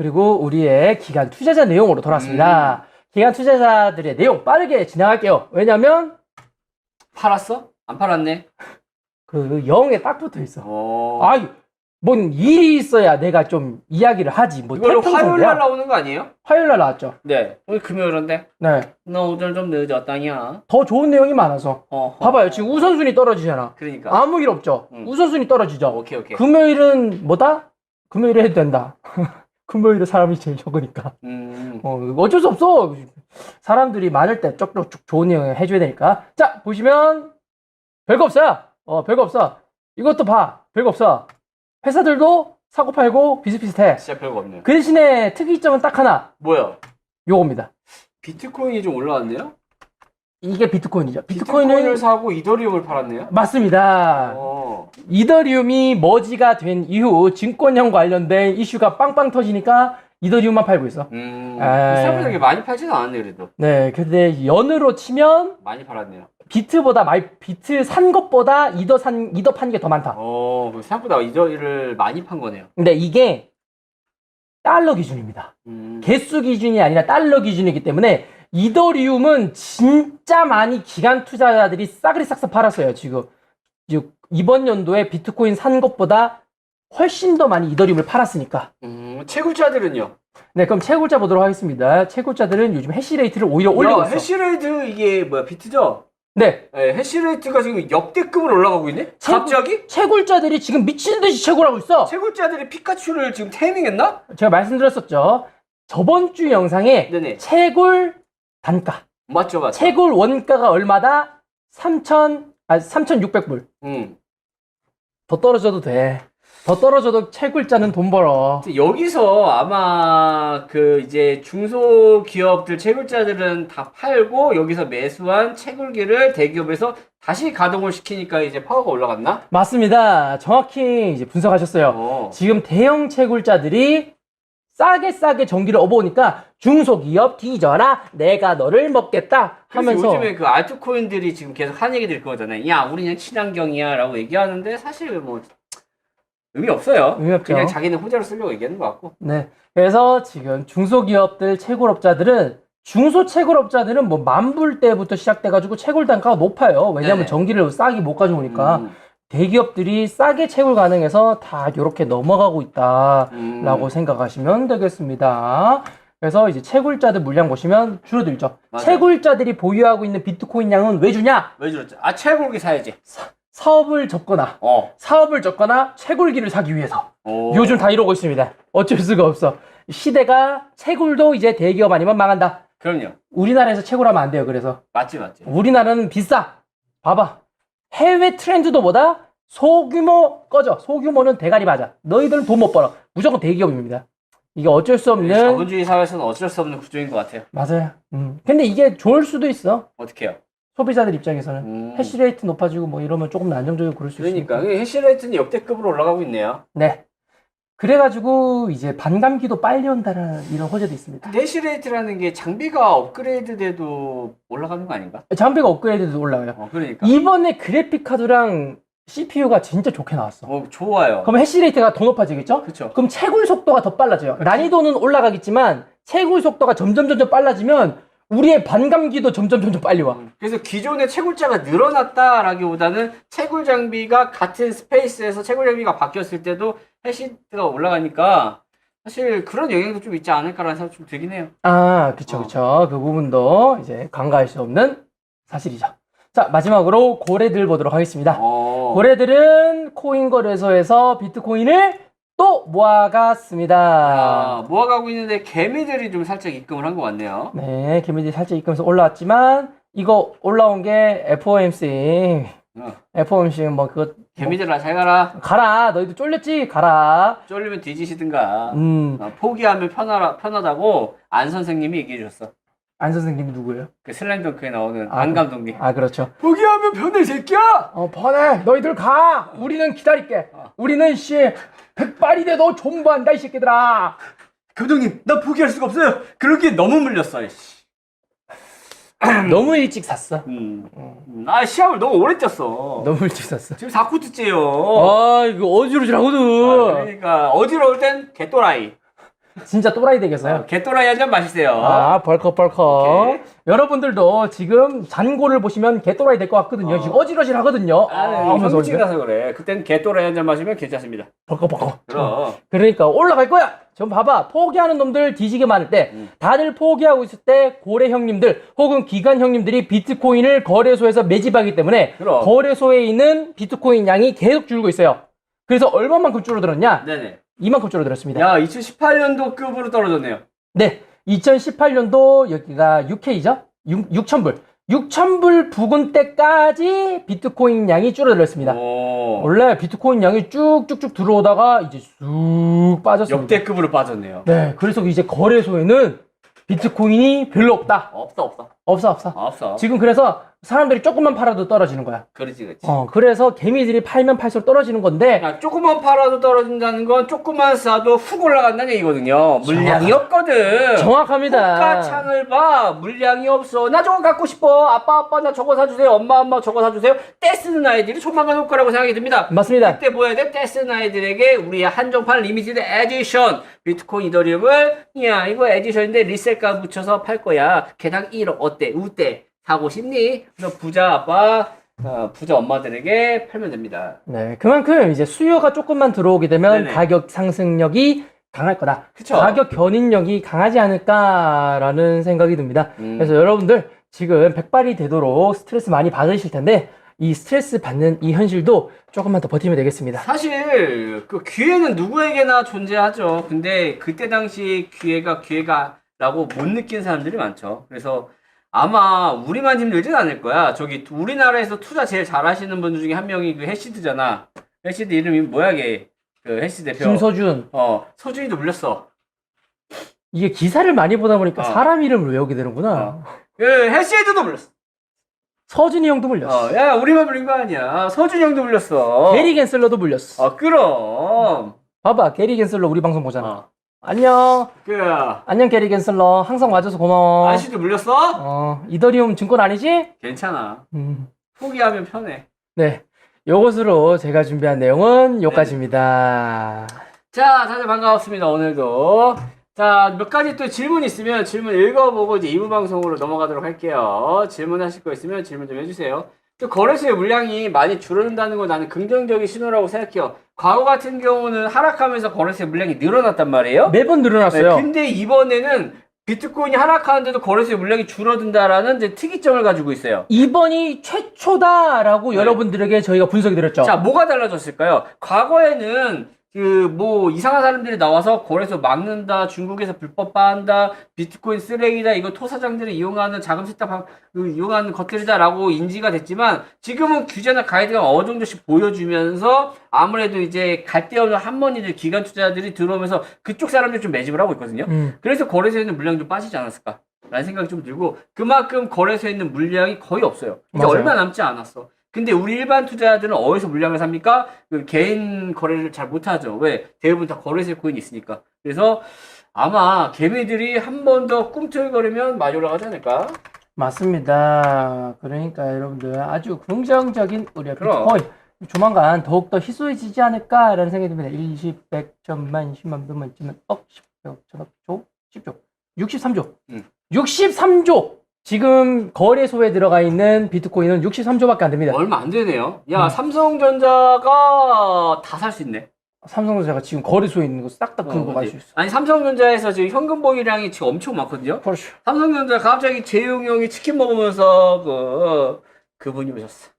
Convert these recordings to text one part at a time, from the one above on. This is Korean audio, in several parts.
그리고 우리의 기간 투자자 내용으로 돌아왔습니다. 기간 투자자들의 내용 빠르게 지나갈게요. 왜냐면 팔았어? 안 팔았네. 그 영에 딱 붙어 있어. 어. 아이, 뭔 일이 있어야 내가 좀 이야기를 하지. 뭐 이걸로 태평성이야. 화요일 날 나오는 거 아니에요? 화요일 날 나왔죠. 네. 오늘 금요일인데. 네. 너 오늘 좀 늦었다냐? 더 좋은 내용이 많아서. 어. 봐봐요. 지금 우선순위 떨어지잖아. 그러니까. 아무 일 없죠. 음. 우선순위 떨어지죠. 오케이 오케이. 금요일은 뭐다? 금요일에 해도 된다. 금요일에 사람이 제일 적으니까. 음. 어, 어쩔 수 없어. 사람들이 많을 때 쪽쪽 좋은 내용 해줘야 되니까. 자, 보시면 별거 없어요. 어, 별거 없어. 이것도 봐. 별거 없어. 회사들도 사고 팔고 비슷비슷해. 진짜 별거 없네요. 그 대신에 특이점은 딱 하나. 뭐야? 요겁니다. 비트코인이 좀 올라왔네요? 이게 비트코인이죠. 비트코인을 비트코인은 사고 이더리움을 팔았네요? 맞습니다. 어. 이더리움이 머지가 된 이후 증권형 관련된 이슈가 빵빵 터지니까 이더리움만 팔고 있어. 음. 생각보다 그렇게 많이 팔지는 않았네 그래도. 네, 근데 연으로 치면 많이 팔았네요. 비트보다 많이 비트 산 것보다 이더 산 이더 판 게 더 많다. 어. 그 생각보다 이더리를 많이 판 거네요. 근데 이게 달러 기준입니다. 음. 개수 기준이 아니라 달러 기준이기 때문에 이더리움은 진짜 많이 기간 투자자들이 싸그리 싹싹 팔았어요. 지금 즉, 이번 연도에 비트코인 산 것보다 훨씬 더 많이 이더리움을 팔았으니까. 음. 채굴자들은요? 네, 그럼 채굴자 보도록 하겠습니다. 채굴자들은 요즘 해시레이트를 오히려 올리고 야, 있어. 해시레이트 이게 뭐야 비트죠? 네, 네, 해시레이트가 지금 역대급으로 올라가고 있네? 채굴- 갑자기? 채굴자들이 지금 미친 듯이 채굴하고 있어. 채굴자들이 피카츄를 지금 태밍했나? 제가 말씀드렸었죠. 저번 주 영상에 네네. 채굴 단가, 맞죠, 맞죠. 채굴 원가가 얼마다? 3,000, 아, 3,600불. 음. 더 떨어져도 돼. 더 떨어져도 채굴자는 돈 벌어. 여기서 아마 그 이제 중소기업들 채굴자들은 다 팔고 여기서 매수한 채굴기를 대기업에서 다시 가동을 시키니까 이제 파워가 올라갔나? 맞습니다. 정확히 이제 분석하셨어요. 어. 지금 대형 채굴자들이 싸게 싸게 전기를 업어오니까 중소기업 뒤져라 내가 너를 먹겠다 하면서 요즘에 그 알트코인들이 지금 계속 한 얘기들이 그거잖아요. 야, 우리는 친환경이야 라고 얘기하는데 사실 뭐 의미 없어요. 의미 없죠. 그냥 자기는 호재로 쓰려고 얘기하는 것 같고. 네. 그래서 지금 중소기업들 채굴업자들은 중소 채굴업자들은 뭐 만불 때부터 시작돼가지고 채굴 단가가 높아요. 왜냐하면 네네. 전기를 싸게 못 가져오니까 음, 대기업들이 싸게 채굴 가능해서 다 이렇게 넘어가고 있다라고 음. 생각하시면 되겠습니다. 그래서 이제 채굴자들 물량 보시면 줄어들죠. 맞아요. 채굴자들이 보유하고 있는 비트코인 양은 왜 주냐? 왜 저랬지? 아, 채굴기 사야지. 사업을 접거나 어. 사업을 접거나 채굴기를 사기 위해서 오. 요즘 다 이러고 있습니다. 어쩔 수가 없어. 시대가 채굴도 이제 대기업 아니면 망한다. 그럼요. 우리나라에서 채굴하면 안 돼요. 그래서 맞지, 맞지. 우리나라는 비싸. 봐봐. 해외 트렌드도 보다 소규모 꺼져. 소규모는 대가리 맞아. 너희들은 돈 못 벌어. 무조건 대기업입니다. 이게 어쩔 수 없는 자본주의 사회에서는 어쩔 수 없는 구조인 것 같아요. 맞아요. 음. 근데 이게 좋을 수도 있어. 어떻게 해요? 소비자들 입장에서는 음. 해시레이트 높아지고 뭐 이러면 조금 더 안정적이고 그럴 수 그러니까 있으니까. 해시레이트는 역대급으로 올라가고 있네요. 네. 그래가지고 이제 반감기도 빨리 온다는 이런 호재도 있습니다. 근데 해시레이트라는 게 장비가 업그레이드 돼도 올라가는 거 아닌가? 장비가 업그레이드도 올라와요. 어, 그러니까. 이번에 그래픽 카드랑 CPU가 진짜 좋게 나왔어. 어, 좋아요. 그럼 해시레이트가 더 높아지겠죠? 그쵸. 그럼 채굴 속도가 더 빨라져요. 난이도는 올라가겠지만 채굴 속도가 점점 점점 빨라지면 우리의 반감기도 점점 점점 빨리 와. 그래서 기존의 채굴자가 늘어났다라기보다는 채굴 장비가 같은 스페이스에서 채굴 장비가 바뀌었을 때도 해시가 올라가니까 사실 그런 영향도 좀 있지 않을까라는 생각 좀 들긴 해요. 아, 그쵸, 어. 그쵸. 그 부분도 이제 간과할 수 없는 사실이죠. 자, 마지막으로 고래들 보도록 하겠습니다. 어. 고래들은 코인 거래소에서 비트코인을 또 모아갔습니다. 아, 모아가고 있는데 개미들이 좀 살짝 입금을 한 것 같네요. 네, 개미들이 살짝 입금해서 올라왔지만 이거 올라온 게 FOMC. 어. FOMC 뭐 그거 개미들아 잘 가라. 가라. 너희도 쫄렸지? 가라. 쫄리면 뒤지시든가. 음, 어, 포기하면 편하라, 편하다고 안 선생님이 얘기해 줬어. 안 선생님이 누구예요? 그 슬램덩크에 나오는 아, 안 감독님. 아, 그렇죠. 포기하면 편해 새끼야. 어, 번해. 너희들 가. 우리는 기다릴게. 우리는 씨 백발이 돼도 존버한다 이 새끼들아. 감독님 나 포기할 수가 없어요. 그러기에 너무 물렸어. 이씨. 너무 일찍 샀어. 음. 음, 아 시합을 너무 오래 뛰었어. 너무 일찍 샀어. 지금 4코트째요. 아, 이거 어지러지라거든. 그러니까 어지러울 땐 개또라이. 진짜 또라이 되겠어요. 어, 개또라이 한 잔 마시세요. 아, 벌컥 벌컥. 오케이. 여러분들도 지금 잔고를 보시면 개또라이 될 것 같거든요. 어. 지금 어질어질 하거든요. 아, 하면서 현지라서 그래. 그땐 개또라이 한 잔 마시면 괜찮습니다. 벌컥 벌컥. 그럼. 그러니까 올라갈 거야. 좀 봐봐. 포기하는 놈들 뒤지게 많을 때, 음. 다들 포기하고 있을 때 고래 형님들 혹은 기관 형님들이 비트코인을 거래소에서 매집하기 때문에 그럼. 거래소에 있는 비트코인 양이 계속 줄고 있어요. 그래서 얼마만큼 줄어들었냐? 네네. 이만큼 줄어들었습니다. 야, 2018년도 급으로 떨어졌네요. 네. 2018년도 여기가 6K죠? 6, 6,000불. 6,000불 부근 때까지 비트코인 양이 줄어들었습니다. 오. 원래 비트코인 양이 쭉쭉쭉 들어오다가 이제 쑥 빠졌습니다. 역대급으로 빠졌네요. 네, 그래서 이제 거래소에는 비트코인이 별로 없다. 없어, 없어. 없어, 없어. 없어. 지금 그래서 사람들이 조금만 팔아도 떨어지는 거야. 그렇지, 그렇지. 어, 그래서 개미들이 팔면 팔수록 떨어지는 건데, 야, 조금만 팔아도 떨어진다는 건 조금만 싸도 훅 올라간다는 얘기거든요. 물량이 없거든. 정확합니다. 창을 봐. 물량이 없어. 나 저거 갖고 싶어. 아빠, 아빠, 나 저거 사주세요. 엄마, 엄마, 저거 사주세요. 떼 쓰는 아이들이 조만간 올 거라고 생각이 듭니다. 맞습니다. 그때 뭐 해야 돼? 떼 쓰는 아이들에게 우리 한정판 리미티드 에디션 비트코인 이더리움을 야 이거 에디션인데 리셀가 붙여서 팔 거야 개당 1억 어때? 우때? 사고 싶니? 그래서 부자 아빠 어, 부자 엄마들에게 팔면 됩니다 네, 그만큼 이제 수요가 조금만 들어오게 되면 네네. 가격 상승력이 강할 거다. 그쵸? 가격 견인력이 강하지 않을까라는 생각이 듭니다. 음. 그래서 여러분들 지금 백발이 되도록 스트레스 많이 받으실 텐데 이 스트레스 받는 이 현실도 조금만 더 버티면 되겠습니다. 사실 그 기회는 누구에게나 존재하죠 근데 그때 당시 기회가 기회가라고 못 느낀 사람들이 많죠 그래서 아마 우리만 힘들진 않을 거야. 저기 우리나라에서 투자 제일 잘하시는 분 중에 한 명이 그 해시드잖아. 해시드 이름이 뭐야 걔? 그 해시드 대표. 김서준 어 서준이도 물렸어. 이게 기사를 많이 보다 보니까 어. 사람 이름을 외우게 되는구나. 어. 그 해시드도 물렸어. 서준이 형도 물렸어. 어, 야 우리만 물린 거 아니야. 서준이 형도 물렸어. 게리 겐슬러도 물렸어. 어 그럼. 봐봐, 게리 겐슬러 우리 방송 보잖아. 어. 안녕. 그 안녕, 게리 겐슬러. 항상 와줘서 고마워. 아저씨도 물렸어? 어, 이더리움 증권 아니지? 괜찮아. 음. 포기하면 편해. 네. 요것으로 제가 준비한 내용은 요까지입니다. 자, 다들 반가웠습니다. 오늘도. 자, 몇 가지 또 질문 있으면 질문 읽어보고 이제 2부 방송으로 넘어가도록 할게요. 질문하실 거 있으면 질문 좀 해주세요. 또 거래소의 물량이 많이 줄어든다는 건 나는 긍정적인 신호라고 생각해요. 과거 같은 경우는 하락하면서 거래소의 물량이 늘어났단 말이에요. 매번 네, 늘어났어요. 근데 이번에는 비트코인이 하락하는데도 거래소의 물량이 줄어든다라는 이제 특이점을 가지고 있어요. 이번이 최초다라고 네. 여러분들에게 저희가 분석이 드렸죠. 자, 뭐가 달라졌을까요? 과거에는 그 뭐 이상한 사람들이 나와서 거래소 막는다, 중국에서 불법 바한다, 비트코인 쓰레기다, 이거 토사장들이 이용하는 자금 세탁 방, 그 이용하는 것들이다라고 인지가 됐지만 지금은 규제나 가이드가 어느 정도씩 보여주면서 아무래도 이제 갈 데 없는 한머니들 기관 투자들이 들어오면서 그쪽 사람들이 좀 매집을 하고 있거든요. 음. 그래서 거래소에 있는 물량이 좀 빠지지 않았을까? 라는 생각이 좀 들고 그만큼 거래소에 있는 물량이 거의 없어요. 이제 맞아요. 얼마 남지 않았어. 근데 우리 일반 투자자들은 어디서 물량을 삽니까? 그 개인 거래를 잘 못하죠. 왜? 대부분 다 거래소에 코인이 있으니까. 그래서 아마 개미들이 한 번 더 꿈틀거리면 많이 올라가지 않을까? 맞습니다. 그러니까 여러분들 아주 긍정적인 우리 그럼. 비트코인 조만간 더욱더 희소해지지 않을까라는 생각이 듭니다. 1, 10, 100, 천만, 10만, 백만, 천만, 억, 10억, 천억, 조, 10조, 63조. 음. 63조! 지금 거래소에 들어가 있는 비트코인은 63조밖에 안 됩니다. 얼마 안 되네요. 야, 음. 삼성전자가 다 살 수 있네. 삼성전자가 지금 거래소에 있는 거 싹다 어, 긁고 갈 그치? 수 있어. 아니, 삼성전자에서 지금 현금 보유량이 지금 엄청 많거든요. 그렇죠. 삼성전자 갑자기 재용 형이 치킨 먹으면서 그 그분이 오셨어.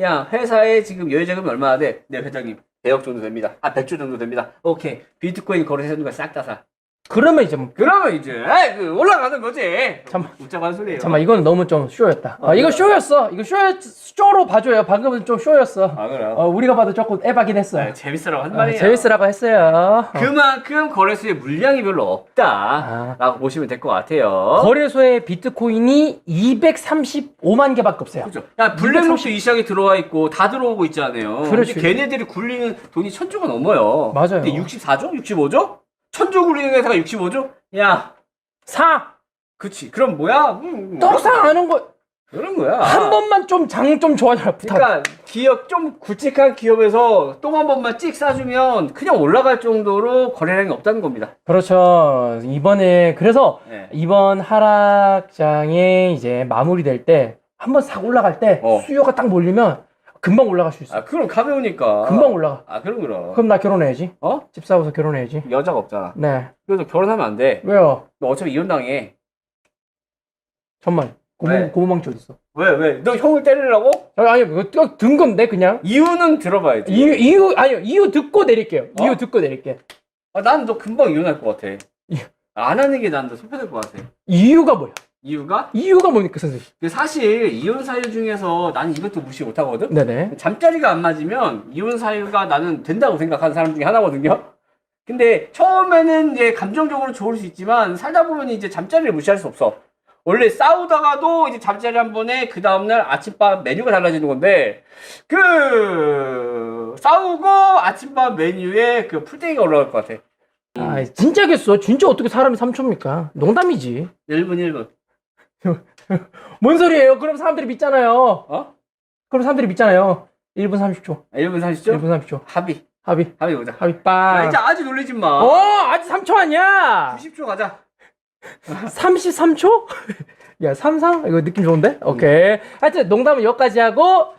야 회사에 지금 여유자금이 얼마나 돼? 네 회장님 100억 정도 됩니다. 아 100조 정도 됩니다. 오케이 비트코인 거래되는 거 싹 다 사. 그러면 이제 뭐- 그러면 이제 그 올라가는 거지. 잠깐만. 웃자고 소리예요. 잠깐만 이거는 너무 좀 쇼였다. 어, 아, 이거? 쇼였어. 이거 쇼 쇼로 봐줘요. 방금은 좀 쇼였어. 아 그래요? 어, 우리가 봐도 조금 에바긴 했어. 아, 재밌으라고 한 어, 말이에요. 재밌으라고 했어요. 어. 그만큼 거래소에 물량이 별로 아. 없다라고 보시면 될 것 같아요. 거래소에 비트코인이 235만 개밖에 없어요. 그죠? 야, 블랙록도 이 시장에 들어와 있고 다 들어오고 있잖아요. 근데 걔네들이 굴리는 돈이 천 조가 넘어요. 맞아요. 근데 64조? 65조? 천조 굴리는 회사가 65조? 야, 사! 그치. 그럼 뭐야? 음, 떡상 하는 거. 그런 거야. 한 번만 좀 장 좀 좋아져라 부탁. 그러니까 기업 좀 굵직한 기업에서 똥 한 번만 찍 싸주면 그냥 올라갈 정도로 거래량이 없다는 겁니다. 그렇죠. 이번에 그래서 네. 이번 하락장에 이제 마무리될 때 한번 싹 올라갈 때 어. 수요가 딱 몰리면 금방 올라갈 수 있어. 아 그럼 가벼우니까. 금방 올라가. 아 그럼 그럼. 그럼 나 결혼해야지. 어? 집 사고서 결혼해야지. 여자가 없잖아. 네. 그래서 결혼하면 안 돼. 왜요? 너 어차피 이혼 당해. 천만. 고모, 왜? 고모망치 어딨어? 왜 왜? 너 형을 때리려고? 아니, 아니, 이거 든 건데, 그냥. 이유는 들어봐야지. 이유, 이유, 아니요. 이유 듣고 내릴게요. 어? 이유 듣고 내릴게. 아, 난 너 금방 이혼할 것 같아. 안 하는 게 난 더 속편할 것 같아. 이유가 뭐야? 이유가? 이유가 뭡니까, 선생님? 근데 사실 이혼 사유 중에서 나는 이것도 무시 못 하거든. 네네. 잠자리가 안 맞으면 이혼 사유가 나는 된다고 생각하는 사람 중에 하나거든요. 근데 처음에는 이제 감정적으로 좋을 수 있지만 살다 보면 이제 잠자리를 무시할 수 없어. 원래 싸우다가도 이제 잠자리 한 번에 그 다음날 아침밥 메뉴가 달라지는 건데 그 싸우고 아침밥 메뉴에 그 풀떼기가 올라갈 것 같아. 아, 진짜겠어. 진짜 어떻게 사람이 3초입니까? 농담이지. 1분 1분. 뭔 소리예요? 그럼 사람들이 믿잖아요. 어? 그럼 사람들이 믿잖아요. 1분 30초. 1분 30초? 1분 30초. 합의. 합의. 합의 보자. 합의 자, 빵. 이제 아직 놀리지 마. 어, 아직 3초 아니야. 90초 가자. 33초? 야, 삼상? 이거 느낌 좋은데? 오케이. 하여튼 농담은 여기까지 하고